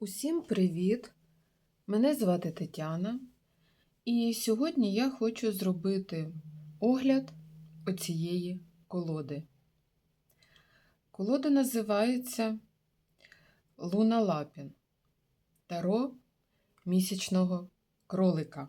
Усім привіт! Мене звати Тетяна, і сьогодні я хочу зробити огляд оцієї колоди. Колода називається Луна Лапін Таро місячного кролика.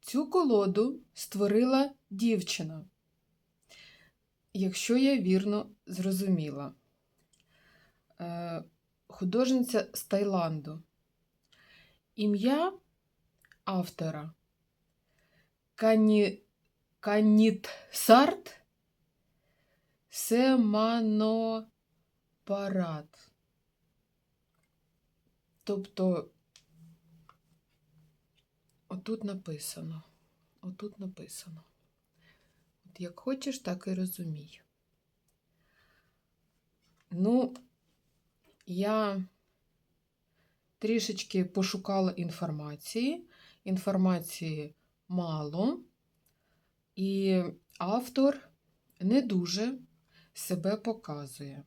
Цю колоду створила дівчина, якщо я вірно зрозуміла. Художниця з Таїланду. Ім'я автора Кані... Канітсарт Семанопарат. Тобто, отут написано. Отут написано. От як хочеш, так і розумій. Ну, я трішечки пошукала інформації. Інформації мало, і автор не дуже себе показує.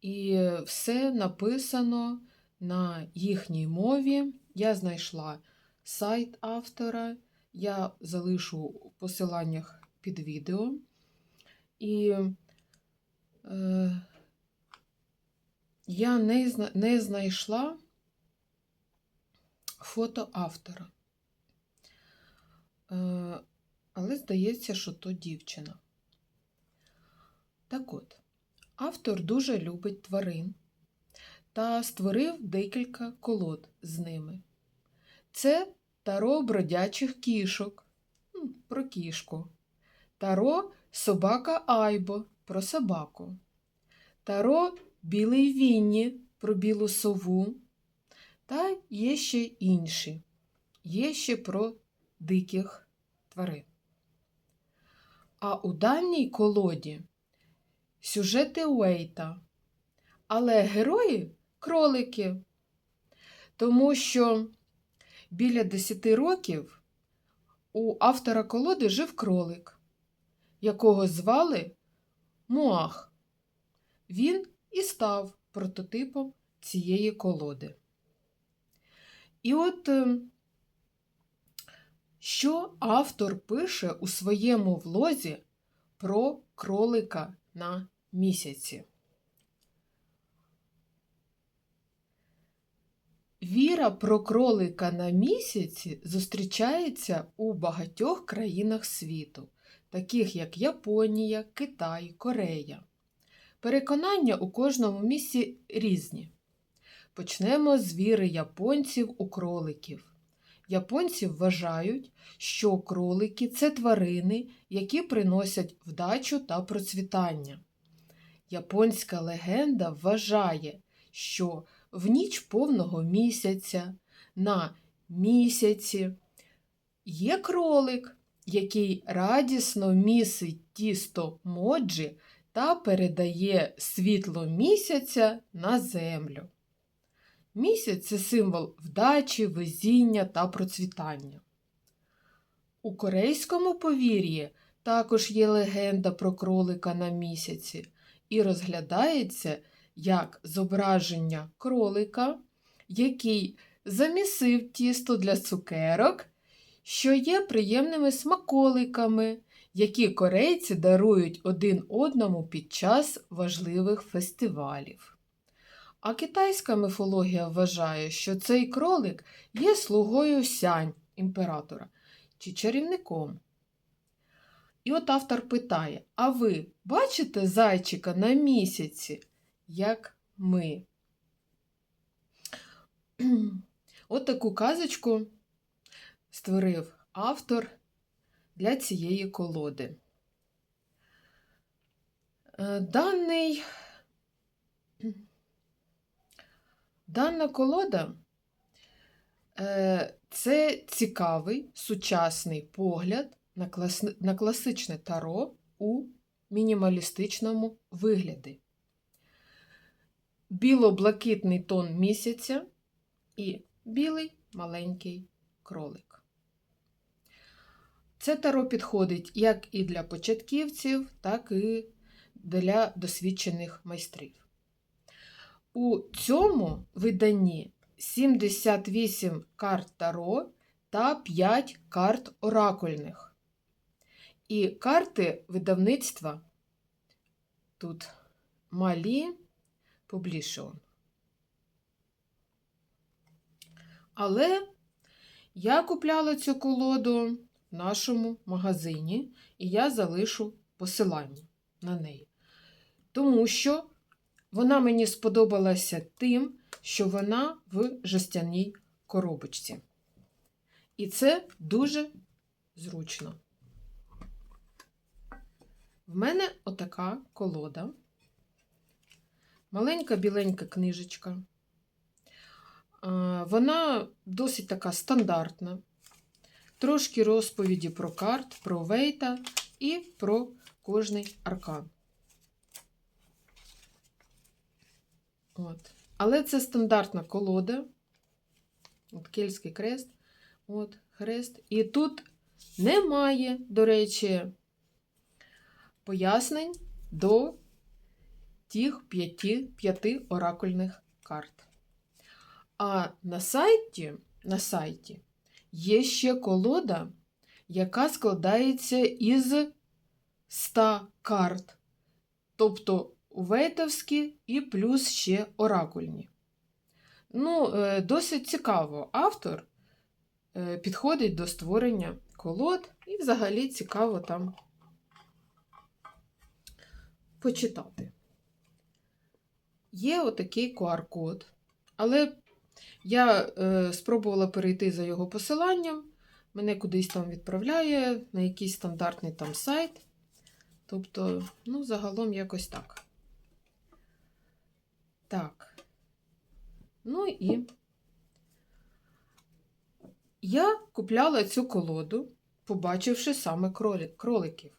І все написано на їхній мові. Я знайшла сайт автора, я залишу у посиланнях під відео. І е, я не, не знайшла фото автора. Е, але здається, що то дівчина. Так от, автор дуже любить тварин та створив декілька колод з ними. Це таро бродячих кішок про кішку, таро собака Айбо про собаку, таро білий Вінні про білу сову, та є ще інші. Є ще про диких тварин. А у дальній колоді сюжети Уейта, але герої кролики. Тому що біля 10 років у автора колоди жив кролик, якого звали Муах. Він і став прототипом цієї колоди. І от е, що автор пише у своєму влозі про кролика на місяці? Віра про кролика на місяці зустрічається у багатьох країнах світу, таких як Японія, Китай, Корея. Переконання у кожному місці різні. Почнемо з віри японців у кроликів. Японці вважають, що кролики це тварини, які приносять вдачу та процвітання. Японська легенда вважає, що в ніч повного місяця на місяці є кролик, який радісно місить тісто моджі та передає світло місяця на землю. Місяць це символ вдачі, везіння та процвітання. У корейському повір'ї також є легенда про кролика на місяці і розглядається як зображення кролика, який замісив тісто для цукерок, що є приємними смаколиками, які корейці дарують один одному під час важливих фестивалів. А китайська міфологія вважає, що цей кролик є слугою сянь імператора чи чарівником. І от автор питає: А ви бачите зайчика на місяці, як ми? От таку казочку створив автор для цієї колоди. Е, Даний Дана колода е, це цікавий сучасний погляд на, клас, на класичне таро у мінімалістичному вигляді. Біло-блакитний тон місяця і білий маленький кролик. Це таро підходить як і для початківців, так і для досвідчених майстрів. У цьому виданні 78 карт Таро та 5 карт оракульних. І карти видавництва тут малі Publishon. Але я купляла цю колоду нашому магазині, і я залишу посилання на неї. Тому що вона мені сподобалася тим, що вона в жестяній коробочці. І це дуже зручно. В мене отака колода. Маленька біленька книжечка. Вона досить така стандартна. Трошки розповіді про карт, про Вейта і про кожний аркан. От. Але це стандартна колода. От Кельтський крест. От, хрест. І тут немає, до речі, пояснень до тих п'яти, п'яти оракульних карт. А на сайті, на сайті є ще колода, яка складається із 100 карт. Тобто вейтовські і плюс ще оракульні. Ну, е, досить цікаво. Автор е, підходить до створення колод, і взагалі цікаво там почитати. Є отакий QR-код, але я е, спробувала перейти за його посиланням, мене кудись там відправляє на якийсь стандартний там сайт. Тобто, ну, загалом якось так. Так. Ну і я купляла цю колоду, побачивши саме кроликів.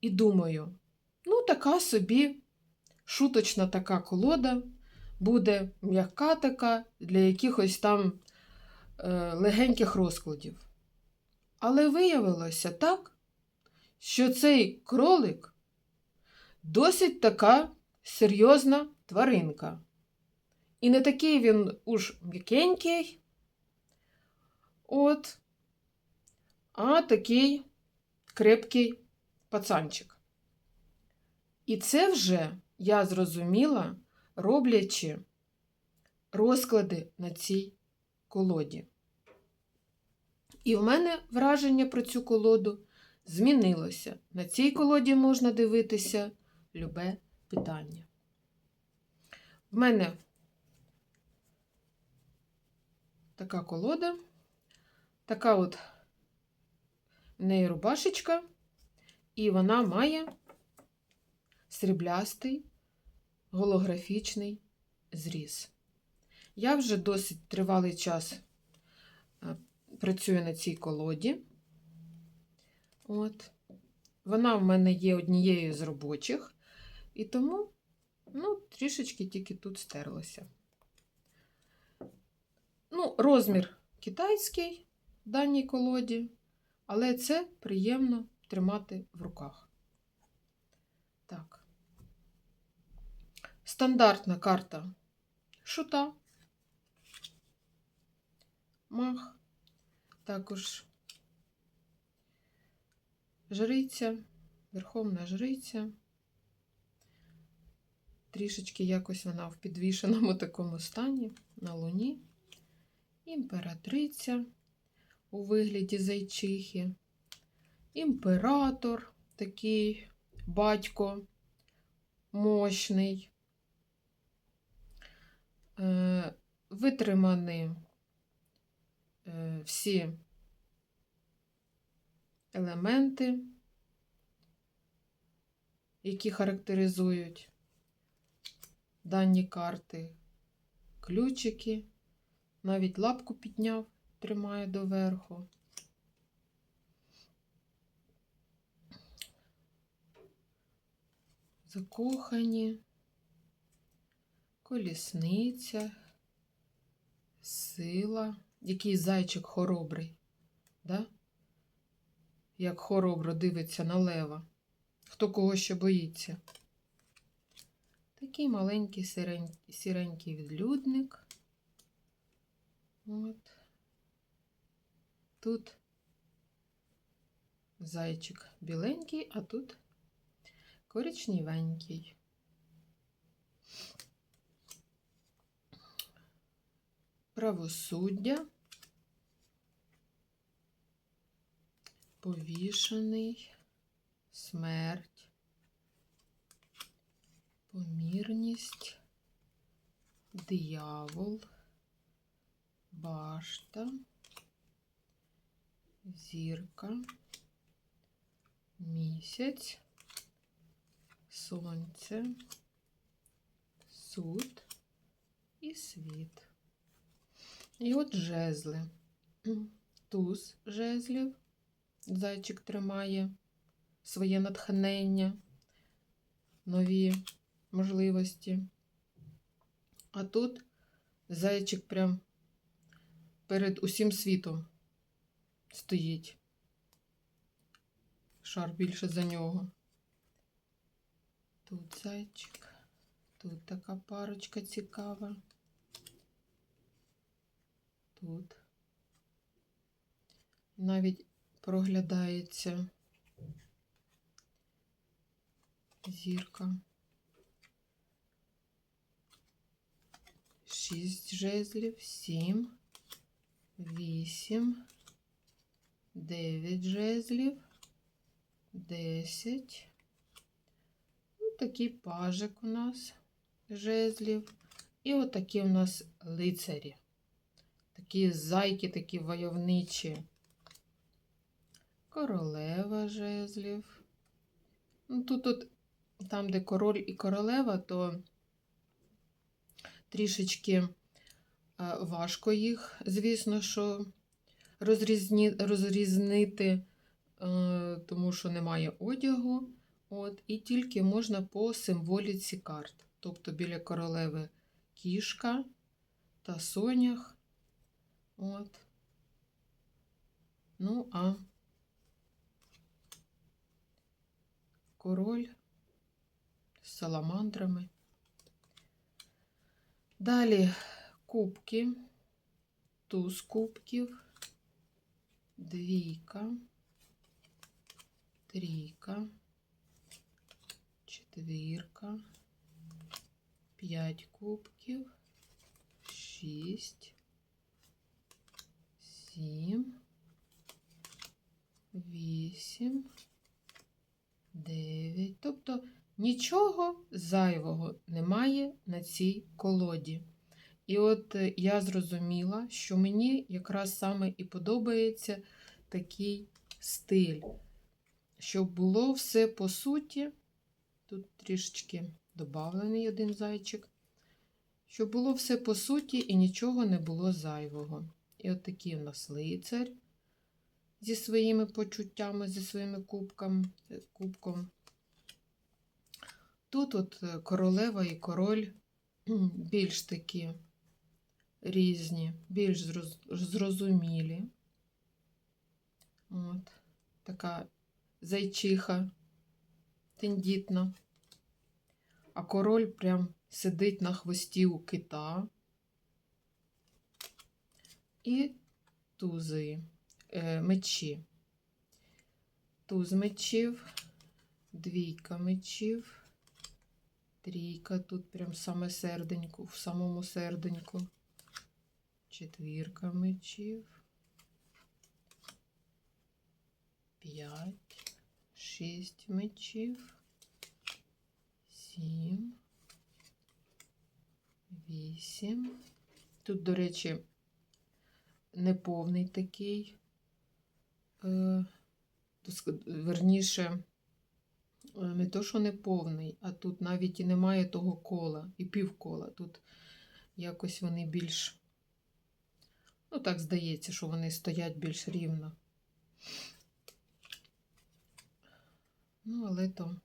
І думаю, ну, така собі шуточна така колода, буде м'яка така для якихось там е, легеньких розкладів. Але виявилося так, що цей кролик досить така серйозна тваринка. І не такий він уж м'якенький, от, а такий крепкий пацанчик. І це вже я зрозуміла, роблячи розклади на цій колоді. І в мене враження про цю колоду змінилося. На цій колоді можна дивитися любе питання. В мене така колода, така от в неї рубашечка, і вона має сріблястий голографічний зріз. Я вже досить тривалий час е, працюю на цій колоді. От. Вона в мене є однією з робочих, і тому ну, трішечки тільки тут стерлося. Ну, розмір китайський в даній колоді, але це приємно тримати в руках. Так. Стандартна карта шута, мах, також жриця, верховна жриця. Трішечки якось вона в підвішеному такому стані на луні. Імператриця у вигляді зайчихи, імператор такий батько мощний, витримані е, всі елементи, які характеризують дані карти, ключики, навіть лапку підняв, тримає доверху. Закохані, колісниця, сила, який зайчик хоробрий, да? як хоробро дивиться на лева. Хто кого ще боїться. Такий маленький сиренький, сіренький відлюдник. От. Тут зайчик біленький, а тут коричневенький. Правосуддя. Повішений, смерть, помірність, диявол, башта, зірка, місяць, сонце, суд і світ. І от жезли. Туз жезлів. Зайчик тримає своє натхнення, нові можливості. А тут зайчик прям перед усім світом стоїть. Шар більше за нього. Тут зайчик, тут така парочка цікава. Тут навіть проглядається зірка. Шість жезлів, сім, вісім, дев'ять жезлів, десять. Ну, такий пажик у нас жезлів. І отакі у нас лицарі. Такі зайки, такі войовничі королева жезлів. Ну, Тут, там, де король і королева, то трішечки е, важко їх, звісно, що розрізні, розрізнити, е, тому що немає одягу. От, І тільки можна по символіці карт. Тобто біля королеви кішка та сонях. От. Ну, а король з саламандрами. Далі кубки, туз кубків, двійка, трійка, четвірка, п'ять кубків, шість, Сім, вісім. 9. Тобто нічого зайвого немає на цій колоді. І от е, я зрозуміла, що мені якраз саме і подобається такий стиль, щоб було все по суті. Тут трішечки додавлений один зайчик. Щоб було все по суті і нічого не було зайвого. І от такий у нас лицар зі своїми почуттями, зі своїми кубками, кубком. Тут от е, королева і король більш такі різні, більш зрозумілі. От, така зайчиха, тендітна. А король прям сидить на хвості у кита. І тузи. Е, мечі. Туз мечів, двійка мечів, трійка тут прям саме серденьку, в самому серденьку, четвірка мечів, п'ять, шість мечів, сім, вісім. Тут, до речі, неповний такий. Е, верніше, е, не то, що не повний, а тут навіть і немає того кола, і півкола. Тут якось вони більш, ну, так здається, що вони стоять більш рівно. Ну, але то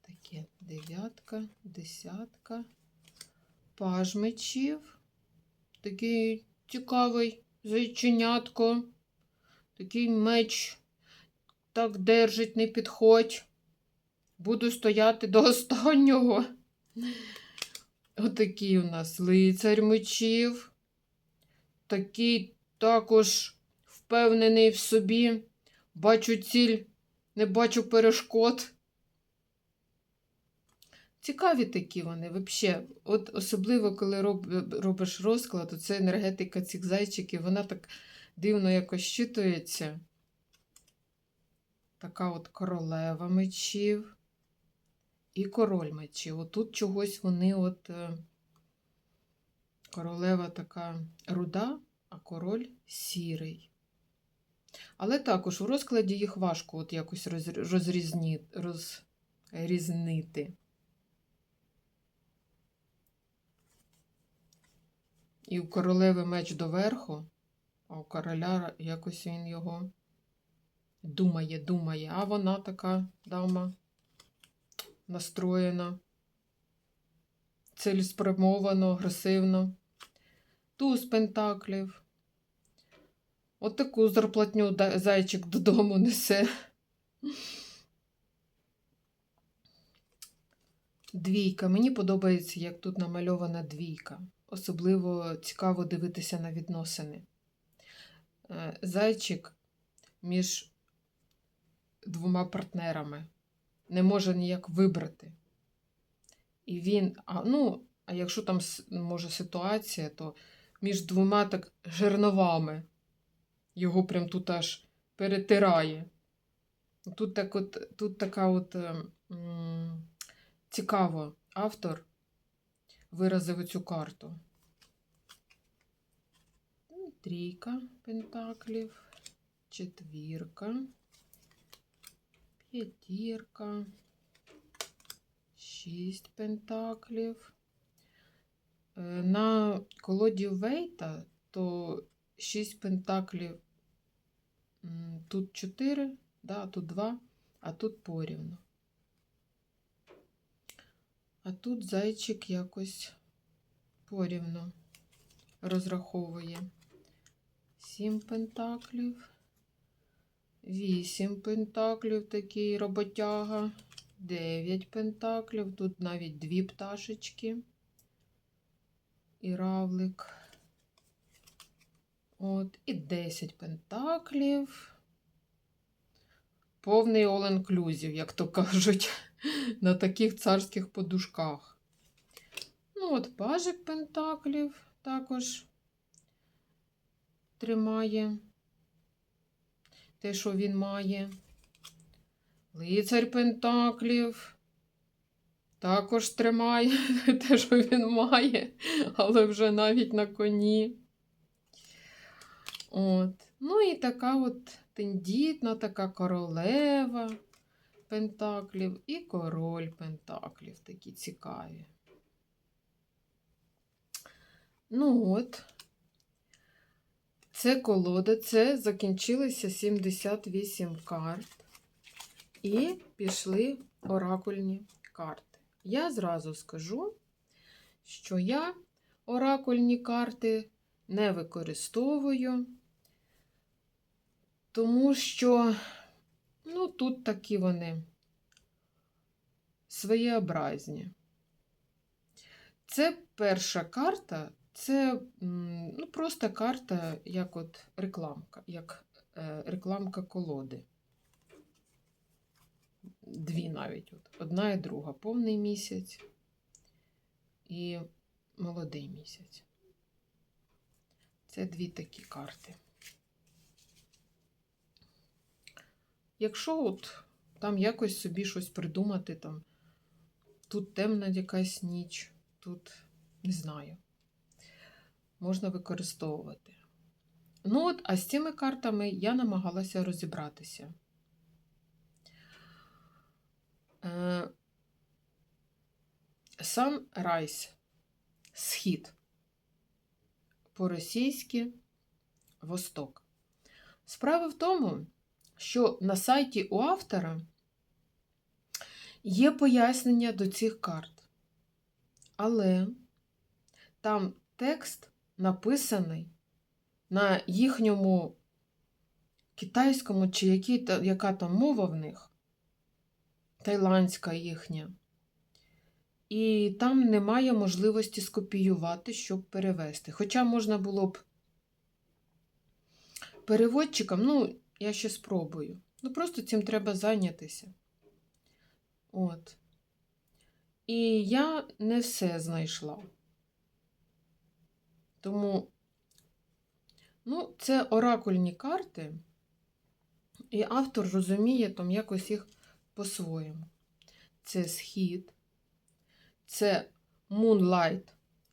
таке дев'ятка, десятка, паж мечів. Такий цікавий зайченятко. Такий меч так держить, не підходь. Буду стояти до останнього. Отакий у нас лицар мечів. Такий також впевнений в собі. Бачу ціль, не бачу перешкод. Цікаві такі вони, взагалі. От особливо, коли роб, робиш розклад, то це енергетика цих зайчиків, вона так дивно якось щитується. Така от королева мечів і король мечів. Отут чогось вони от. е, Королева така руда, а король сірий. Але також у розкладі їх важко от якось розрі- розрізні, розрізнити. І у королеви меч доверху, а у короля якось він його думає, думає. А вона така дама настроєна, цілеспрямовано, агресивно. Туз пентаклів. От таку зарплатню зайчик додому несе. Двійка. Мені подобається, як тут намальована двійка. Особливо цікаво дивитися на відносини. Е, Зайчик між двома партнерами не може ніяк вибрати. І він, а, ну, а якщо там може ситуація, то між двома так жерновами його прям тут аж перетирає. Тут, так от, тут така от е, м, цікаво автор виразив цю карту. Ну, Трійка пентаклів, четвірка, п'ятірка, шість пентаклів. Е, На колоді Вейта то 6 пентаклів. Тут 4, да, тут 2, а тут порівну. А тут зайчик якось порівну розраховує. 7 пентаклів. 8 пентаклів, такий роботяга. 9 пентаклів. Тут навіть дві пташечки і равлик. От, і 10 пентаклів. Повний all-inclusive, як то кажуть, на таких царських подушках. Ну, от пажик пентаклів також тримає те, що він має. Лицар пентаклів також тримає те, що він має, але вже навіть на коні. От. Ну і така от тендітна, така королева пентаклів і король пентаклів такі цікаві. Ну от, це колода, це закінчилися 78 карт. І пішли оракульні карти. Я зразу скажу, що я оракульні карти не використовую, тому що, ну, тут такі вони своєобразні. Це перша карта, це ну, просто карта, як от рекламка, як е, рекламка колоди. Дві навіть. От. Одна і друга. Повний місяць і молодий місяць. Це дві такі карти. Якщо от там якось собі щось придумати, там тут темна якась ніч, тут не знаю, можна використовувати. Ну от, а з цими картами я намагалася розібратися. Е, Sunrise – схід. По-російськи восток. Справа в тому, що на сайті у автора є пояснення до цих карт. Але там текст написаний на їхньому китайському, чи який, яка там мова в них, тайландська їхня. і там немає можливості скопіювати, щоб перевести. Хоча можна було б переводчикам, ну, я ще спробую. Ну, просто цим треба зайнятися. От. І я не все знайшла. Тому, ну, це оракульні карти, і автор розуміє там якось їх по-своєму. Це схід, це moonlight,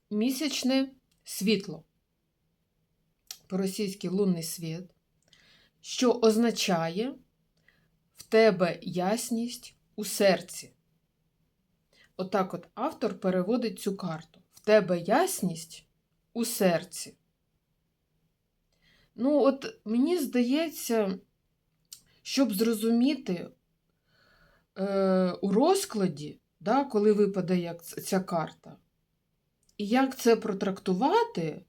місячне світло, по-російськи лунний світ, що означає в тебе ясність у серці. Отак от автор переводить цю карту. В тебе ясність у серці. Ну, от мені здається, щоб зрозуміти е, у розкладі, да, коли випаде як ця карта, і як це протрактувати,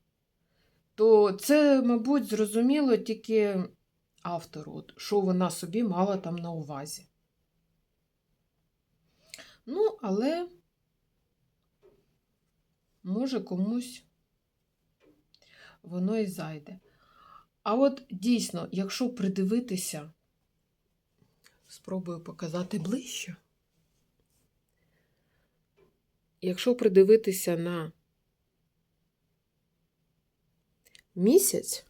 то це, мабуть, зрозуміло тільки автору, от, що вона собі мала там на увазі. Ну, але може комусь воно і зайде. А от дійсно, якщо придивитися, спробую показати ближче. Якщо придивитися на місяць,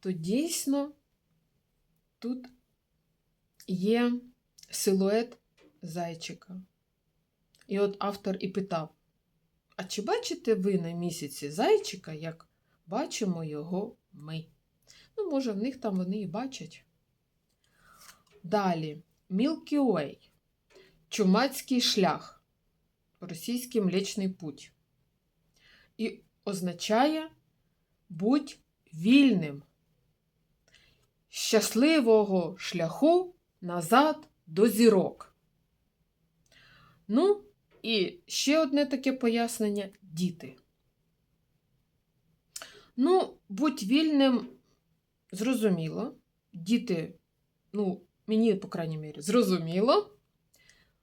то дійсно тут є силует зайчика. І от автор і питав: А чи бачите ви на місяці зайчика, як бачимо його ми? Ну, може, в них там вони і бачать. Далі Way. Чумацький шлях. Російський Млечний Путь. І означає будь вільним. Щасливого шляху назад до зірок. Ну, і ще одне таке пояснення діти. Ну, будь вільним, зрозуміло. Діти, ну, мені, по крайній мірі, зрозуміло.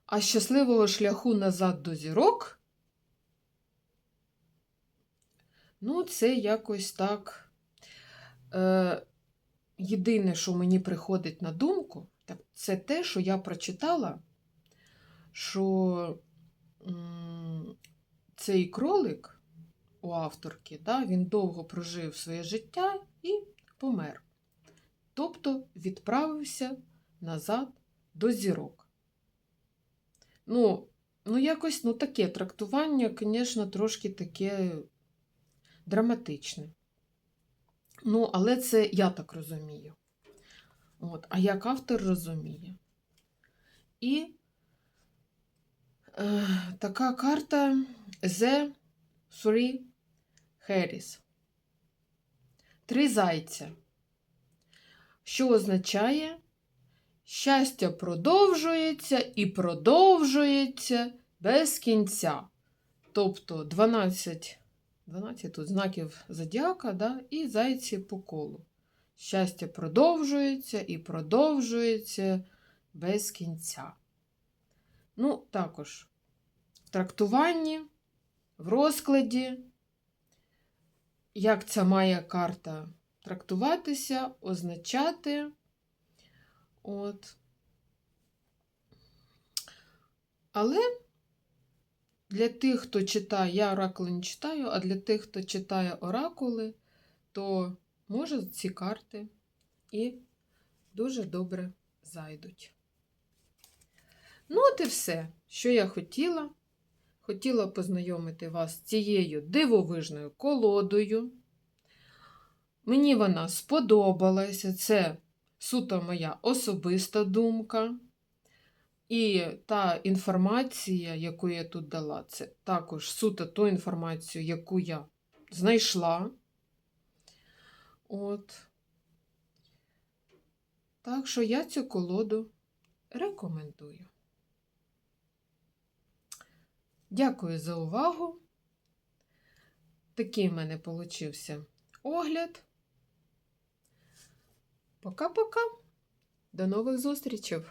А щасливого шляху назад до зірок. Ну, це якось так. Е, єдине, що мені приходить на думку, так це те, що я прочитала, що цей кролик у авторки, да, він довго прожив своє життя і помер. Тобто відправився назад до зірок. Ну, ну якось ну, таке трактування, звісно, трошки таке драматичне. Ну, але це я так розумію. От, а як автор розуміє. І е, така карта The Three Harris. Три зайця. Що означає? Щастя продовжується і продовжується без кінця. Тобто 12 12 тут знаків зодіака, да, і зайці по колу. Щастя продовжується і продовжується без кінця. Ну, також в трактуванні, в розкладі, як ця має карта трактуватися, означати. От. Але для тих, хто читає, я оракули не читаю, а для тих, хто читає оракули, то може ці карти і дуже добре зайдуть. Ну, от і все, що я хотіла. Хотіла познайомити вас з цією дивовижною колодою. Мені вона сподобалася. Це суто моя особиста думка. І та інформація, яку я тут дала, це також суто ту інформацію, яку я знайшла. От. Так що я цю колоду рекомендую. Дякую за увагу. Такий в мене получився огляд. Пока-пока. До нових зустрічей!